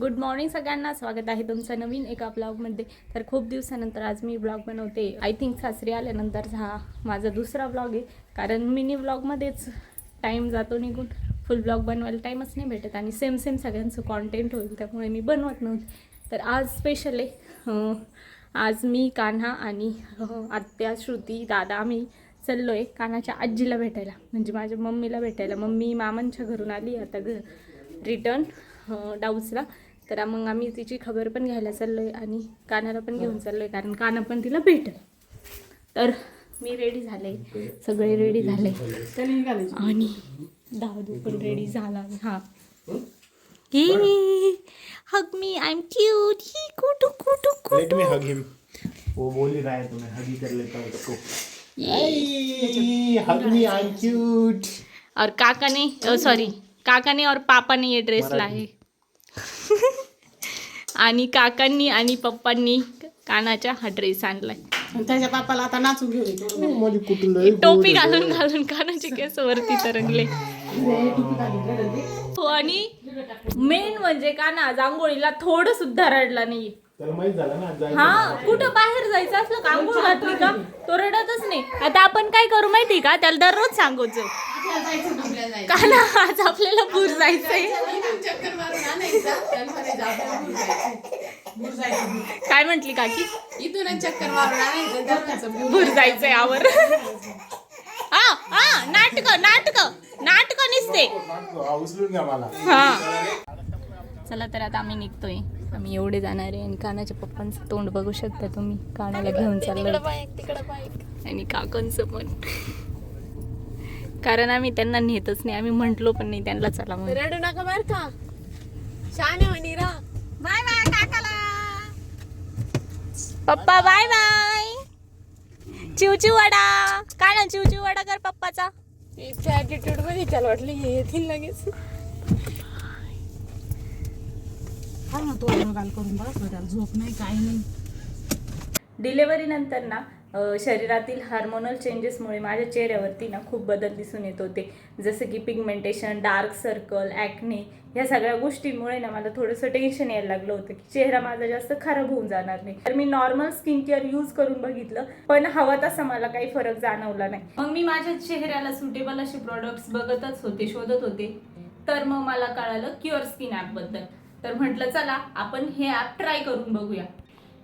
Good morning सगळ्यांना. स्वागत आहे तुमचं नवीन एका ब्लॉगमध्ये तर खूप दिवसानंतर आज मी ब्लॉग बनवते. आय थिंक सासरी आल्यानंतर हा माझा दुसरा ब्लॉग आहे. कारण मिनी ब्लॉगमध्येच टाईम जातो निघून. फुल ब्लॉग बनवायला टाईमच नाही भेटत आणि सेम सेम सगळ्यांचं कॉन्टेंट होईल त्यामुळे मी बनवत नव्हते. तर आज स्पेशल आहे. आज मी कान्हा आणि आत्या श्रुती दादा आम्ही चाललो आहे कान्हाच्या आजीला भेटायला. म्हणजे माझ्या मम्मीला भेटायला. मम्मी मामांच्या घरून आली. आता घ रिटर्न डाऊसला. तर मग आम्ही तिची खबर पण घ्यायला चाललो आहे आणि कानाला पण घेऊन चाललो आहे कारण काना पण तिला भेटेल. तर मी रेडी झाले. सगळे रेडी झाले. आणि दादू पण रेडी झाला. हां. ही हग मी. आय एम क्यूट ही कुटू कुटू कुटू मी हग हिम वो बोल ही रहा है तो मैं हग ही कर लेता हूँ उसको हग मी आई एम क्यूट और काका ने सॉरी काका ने और पापा ने ये ड्रेस लाए. आणि काकांनी आणि पप्पांनी कानाचा हा ड्रेस आणलाय. आणि त्याच्या बापाला आता नाचून घेऊन येतो. माझी टोपी घालून घालून कानाचे केस वरती तरंगले. हो आणि मेन म्हणजे काना जांभोळीला थोडं सुद्धा रडला नाही तर माहीत झालं ना जायचं हा कुठं बाहेर जायचं असलं का? आंघोळ घातली का तो रडतच नाही. आता आपण काय करू माहिती का? त्याला दररोज सांगूच. काना आज आपल्याला पूर जायचंय. चक्कर मारून आणायचा. त्यामध्ये आपल्याला भूर जायचं. भूर जायचं. काय म्हंटली काकी? इथूनच चक्कर मारून आणायचं. भूर. भूर जायचंय. आवर. हा हा नाटक नाटक नाटक निसते. हा, उचलून घ्या मला. हा. चला तर आता आम्ही निघतोय. आम्ही एवढे जाणार आहे आणि कानाच्या पप्पांचं तोंड बघू शकता तुम्ही. कानाला घेऊन चाललोय. आणि काकांचं पण. कारण आम्ही त्यांना नेतच नाही. आम्ही म्हंटलो पण नाही त्यांना चला म्हणून. रडू नका बर का. छान आहे बाय बाय काकाला. पप्पा बाय बाय. चिवचिव वडा. काना चिवचिव वडा कर पप्पाचा. ऍटिट्यूडमध्ये त्याला वाटलं हे येतील लगेच. हा ना तो गाल करून बघ त्याला झोप नाही काही नाही. डिलेवरी नंतर ना शरीरातील हार्मोनल चेंजेसमुळे माझ्या चेहऱ्यावरती ना खूप बदल दिसून येत होते. जसं की पिगमेंटेशन डार्क सर्कल ॲक्ने ह्या सगळ्या गोष्टींमुळे ना मला थोडंसं टेन्शन यायला लागलं होतं की चेहरा माझा जास्त खराब होऊन जाणार नाही. तर मी नॉर्मल स्किन केअर यूज करून बघितलं पण हवा तसा मला काही फरक जाणवला नाही. मग मी माझ्या चेहऱ्याला सुटेबल असे प्रॉडक्ट्स बघतच होते शोधत होते. तर मग मला कळालं क्युअर स्किन ॲपबद्दल तर म्हटलं चला आपण हे ॲप ट्राय करून बघूया.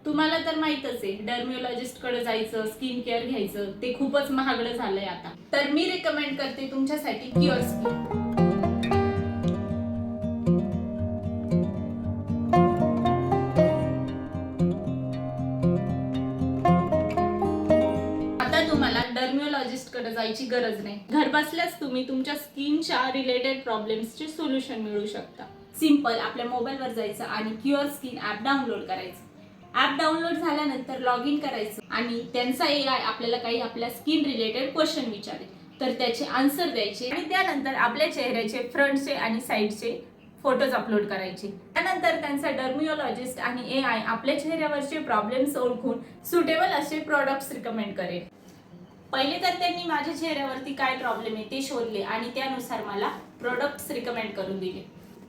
तुम्हाला तर माहीतच आहे डर्मिओलॉजिस्टकडे जायचं स्किन केअर घ्यायचं ते खूपच महागडं झालंय आता. तर मी रेकमेंड करते तुमच्यासाठी क्युअर स्किन आता तुम्हाला कडे जायची गरज नाही. घर बसल्याच तुम्ही तुमच्या स्किनच्या रिलेटेड प्रॉब्लेम्सचे सोल्युशन मिळू शकता. सिंपल आपल्या मोबाईलवर जायचं आणि क्युअर स्किन ऍप डाउनलोड करायचं. ऍप डाउनलोड झाल्यानंतर लॉग इन करायचं आणि त्यांचा ए आय आपल्याला काही आपल्या स्किन रिलेटेड क्वेश्चन विचारेल. तर त्याचे आन्सर द्यायचे आणि त्यानंतर आपल्या चेहऱ्याचे फ्रंटचे आणि साईडचे फोटोज अपलोड करायचे. त्यानंतर त्यांचा डर्मिओलॉजिस्ट आणि ए आय आपल्या चेहऱ्यावरचे प्रॉब्लेम्स ओळखून सुटेबल असे प्रॉडक्ट्स रिकमेंड करेल. पहिले तर त्यांनी माझ्या चेहऱ्यावरती काय प्रॉब्लेम आहे ते शोधले आणि त्यानुसार मला प्रोडक्ट्स रिकमेंड करून दिले.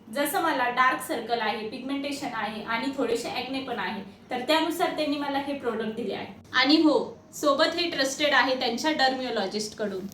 जसं मला डार्क सर्कल आहे पिगमेंटेशन आहे आणि थोडेसे ॲग्ने पण आहे तर त्यानुसार त्यांनी मला हे प्रोडक्ट दिले आहे. आणि हो सोबत हे ट्रस्टेड आहे त्यांच्या डर्मिओलॉजिस्टकडून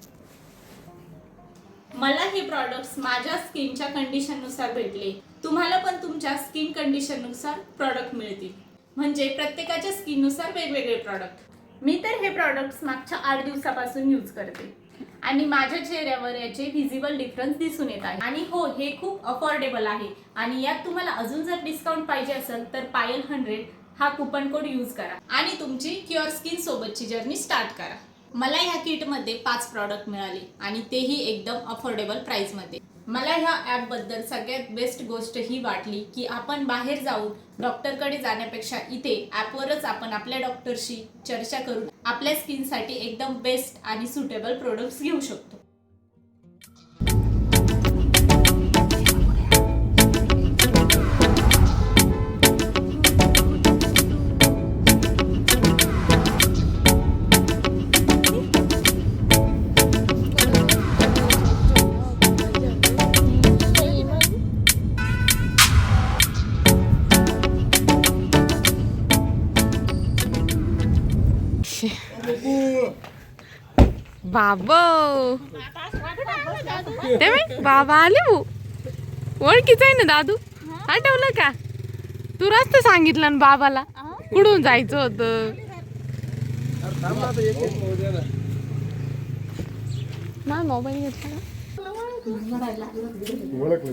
मला हे प्रॉडक्ट्स माझ्या स्किनच्या कंडिशननुसार भेटले. तुम्हाला पण तुमच्या स्किन कंडिशननुसार प्रॉडक्ट मिळतील. म्हणजे प्रत्येकाच्या स्किननुसार वेगवेगळे प्रॉडक्ट मी तर हे प्रॉडक्ट्स मागच्या आठ दिवसापासून यूज करते. आणि माझ्या चेहऱ्यावर याचे व्हिजिबल डिफरन्स दिसून येत आहे. आणि हो हे खूप अफोर्डेबल आहे. आणि यात तुम्हाला अजून जर डिस्काउंट पाहिजे असेल तर पायल हंड्रेड हा कुपन कोड यूज करा. आणि तुमची क्युअर स्किन सोबतची जर्नी स्टार्ट करा. मला ह्या किटमध्ये पाच प्रॉडक्ट मिळाले आणि तेही एकदम अफोर्डेबल प्राइसमध्ये मला ह्या ॲपबद्दल सगळ्यात बेस्ट गोष्ट ही वाटली की आपण बाहेर जाऊन डॉक्टरकडे जाण्यापेक्षा इथे ॲपवरच आपण आपल्या डॉक्टरशी चर्चा करून आपल्या स्किनसाठी एकदम बेस्ट आणि सुटेबल प्रोडक्ट्स घेऊ शकतो. बाबो. ते बाबा आले भाऊ ओळखीच आहे ना दादू? आठवलं का? तू रस्ता सांगितलं ना बाबाला. कुठून जायचं होतं? नाही मोबाईल घेतला ना? ओळखलं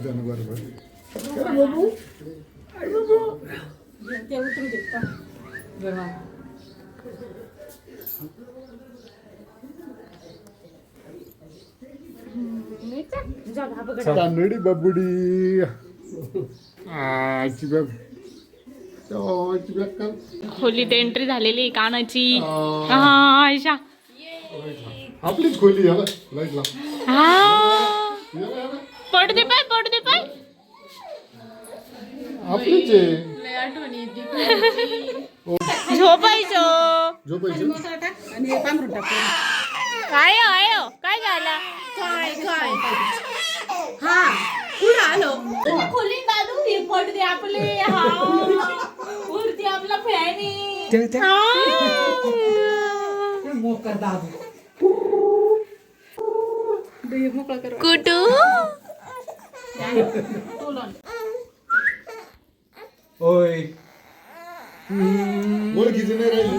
कानडी बबुडी. आची का खोलीत एंट्री झालेली आहे कानाची. हा आयशा. आपलीच खोली याला लाव हा. याला याला. पडदे पाय पडदे पाय. आपलीच आहे. झोपायचं झोपायची काय आयो काय झालं? काय काय? हा कुठं आलो? खोली दादू हे पडदे आपले. हा. वरती आपला फॅन कुटू ओय. ओळखीची नाही राहिली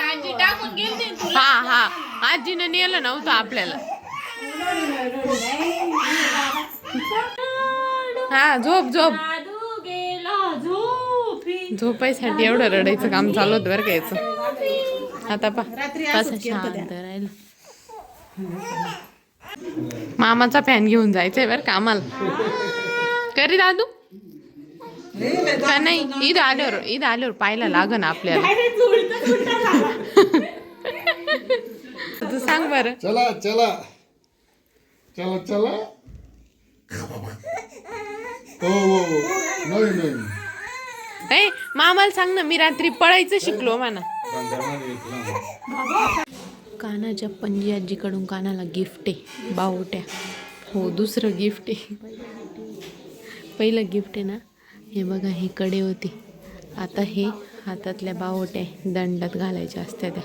आजी टाकून गेलते हा हा. आजीनं नेलं नव्हतं आपल्याला. हा झोप झोप. झोपायसाठी एवढं रडायचं काम चालू होतं बरं का याचं. आता पा कसं शांत राहिलं. मामाचा फॅन घेऊन जायचंय बरं का आम्हाला. करी दादू. का नाही? ईद आल्यावर ईद आल्यावर पाहायला लागन आपल्याला. तू सांग बरं. चला चला. चला चला. हो हो हो. नाही नाही. ए मामाला सांग ना मी रात्री पळायचं शिकलो म्हणा. कानाच्या पणजी आजीकडून कानाला गिफ्ट आहे बावट्या. हो दुसरं गिफ्ट आहे. पहिलं गिफ्ट आहे ना? हे बघा हे कडे होते. आता हे हातातल्या बावट्या दंडात घालायच्या असत्या त्या.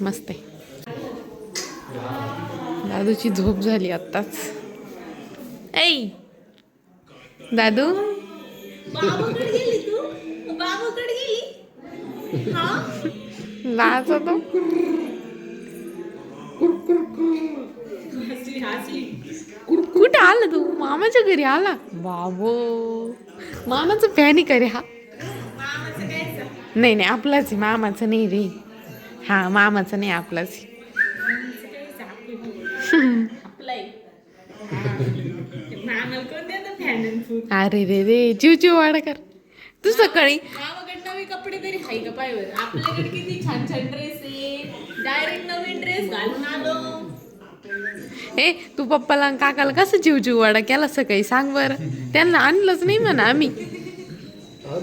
मस्त आहे. दादूची झोप झाली आत्ताच. ऐ! दादू? बाबूकडे गेली तू? बाबूकडे गेली? लाज होतो हसली कुठं आला तू मामाच्या घरी आला. बाबो. मामाचं फॅनी करे हा. नाही नाही आपलाच आहे. मामाचं नाही रे. हा मामाचं नाही आपलाच अरे रे रे चिव चिव वाडकर तू सकाळी नवे कपडे तरी हाय का आपल्याकडे किती छान छान ड्रेस आहे. डायरेक्ट नवीन ड्रेस घालून आलो. ए तू पप्पाला आणि काकाला कसं चिव चिव वाडा केला सकाळी? सांग बरं. त्यांना आणलंच नाही म्हणा आम्ही. हा.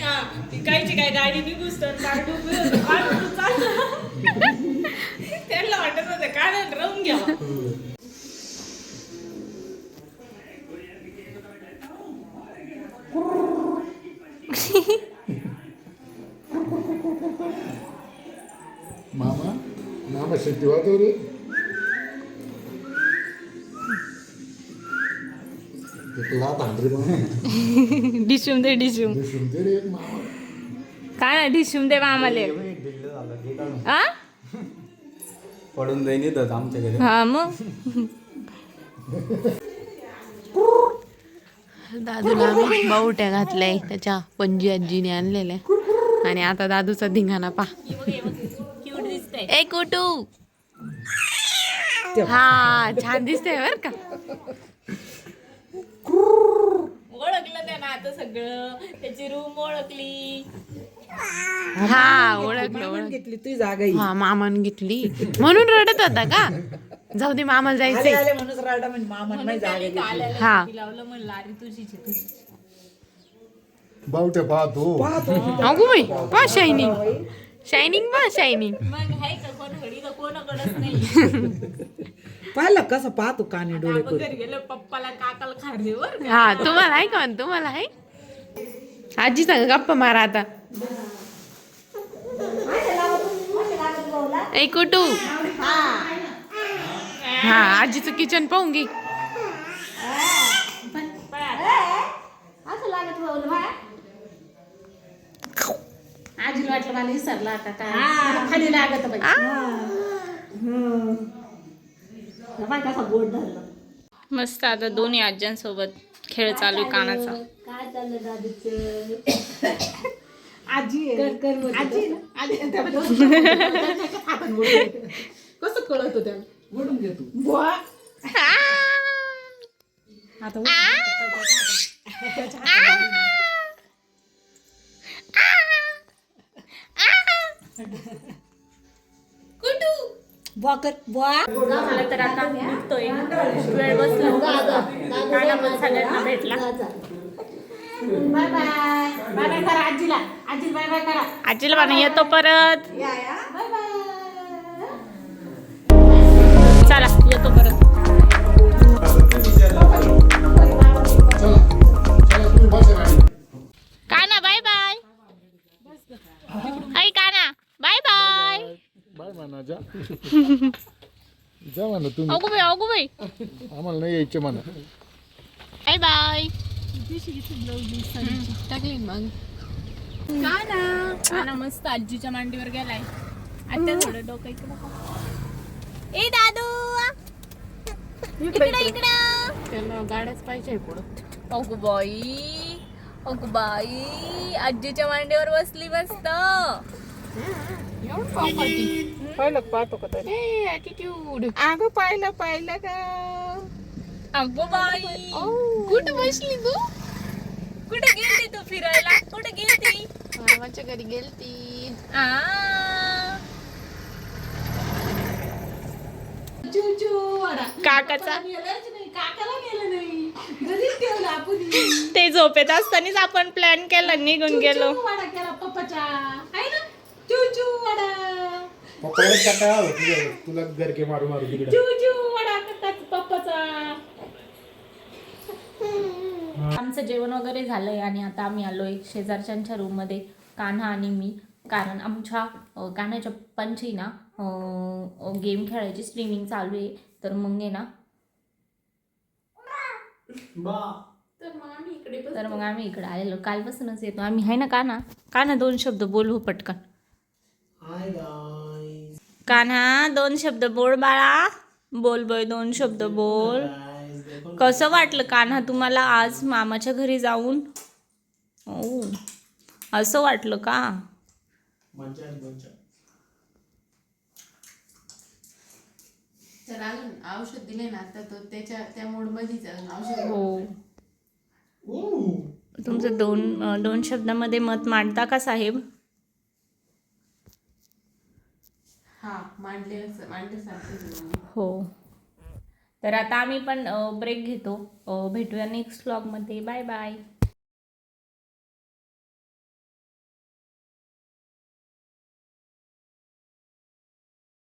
हा, कायची काय गाडी निघूस तर. त्यांना वाटत होतं राहून घ्या. मामा मामा डिशूम दे डिशूम काय ना डिशूम दे आ? पडून जाईन येतात आमच्या घरी हा मग. दादूला आम्ही बावट्या घातल्याय त्याच्या पणजी आजीने आणलेल्या. आणि आता दादूचा धिंगाणा पा ए कुटू. हा छान दिसतंय बर का. ओळखलं त्या ना आता सगळं. त्याची रूम ओळखली. हा ओळखलं ओळख घेतली तुझी जागा ही. हा मामान घेतली. म्हणून रडत होता का? जाऊ दे मामाला आले जायचंय. आले म्हणून राडा म्हणजे मामा नाही जागा घेतली. हा. लावलं म्हणलं अरे तुझीच आहे, तुझीच आहे. बावट्या पाहतो. पाहतो अगो बाई पा शायनिंग शायनिंग शायनिंग मग नाही. पाहिलं कसं पाहतो काने डोळे हा तुम्हाला आहे का तुम्हाला आहे? आजी सांग गप्पा मारा आता. ए कुटू हा. आजीचं किचन पाहून घे आजीला वाटलं मला विसरला आता काय. खाली लागत बाई. कसा धरलं मस्त आता दोन्ही आज्यांसोबत खेळ चालू आहे कानाचा. काय चाललं दादूचं? आजी कर कर आजी ना? आजी कसं कळत होत्या घेतो बुवा. बुवा कर बुवा झालं तर आता निघतोय वेळ बसला. काना पण सगळ्यांना भेटला. Bye bye. बाय बाय करा आजीला. आजी बाय बाय करा. आजीला म्हणा येतो परत. या या. बाय बाय चला येतो परत. म्हणा जा. जा म्हणा तुम्ही. अगो बाई अगो बाई. आम्हाला नाही यायचे म्हणा. Bye bye. टाकली मग. काना काना मस्त आजीच्या मांडीवर गेलाय. आता थोडं डोकं इकडं. ए दादू. इकडे इकडं. त्याला गाड्याच पाहिजे पुढं. अगो बाई अगो बाई आजीच्या मांडीवर बसली मस्त. पाहिलं पाहतो का तरी? ऍटिट्यूड अगं पाहिलं पाहिलं का? अगो बाई. कुठं बसली तू? कुठे गेलती तू फिरायला? कुठे गेलती? मामाच्या घरी गेलती. आ. काकाचा? गेलं ते झोपेत असतानाच आपण प्लॅन केला निघून गेलो. पप्पाच्या आहे ना? चू चू वाडा. पप्पाकडे टाका तुला तुला गरके मारू मारू तिकडे. वाडा पप्पाचा. आमचं जेवण वगैरे झालंय आणि आता आम्ही आलोय शेजारच्यांच्या रूममध्ये कान्हा आणि मी. कारण आमच्या अ, कान्हाच्या पंची ना गेम खेळायची स्ट्रीमिंग चालू आहे. तर मग आहे ना. तर मग आम्ही इकडे आलेलो. कालपासूनच येतो. आम्ही आहे ना कान्हा? कान्हा दोन शब्द बोलू पटकन. कान्हा दोन शब्द बोल बाळा. बोल बोय दोन शब्द बोल. कसं वाटलं कान्हा तुम्हाला आज मामाच्या घरी जाऊन? ओ असं वाटलं का? तर औषध दिले ना आता तो त्याच्या त्या मोड मध्येच अजून औषध हो. तुमचं दोन दोन शब्दामध्ये मत मांडता का साहेब हा मांडले मांडल्यासारखं हो. तर आता आम्ही पण ब्रेक घेतो. भेटूया नेक्स्ट व्लॉगमध्ये बाय बाय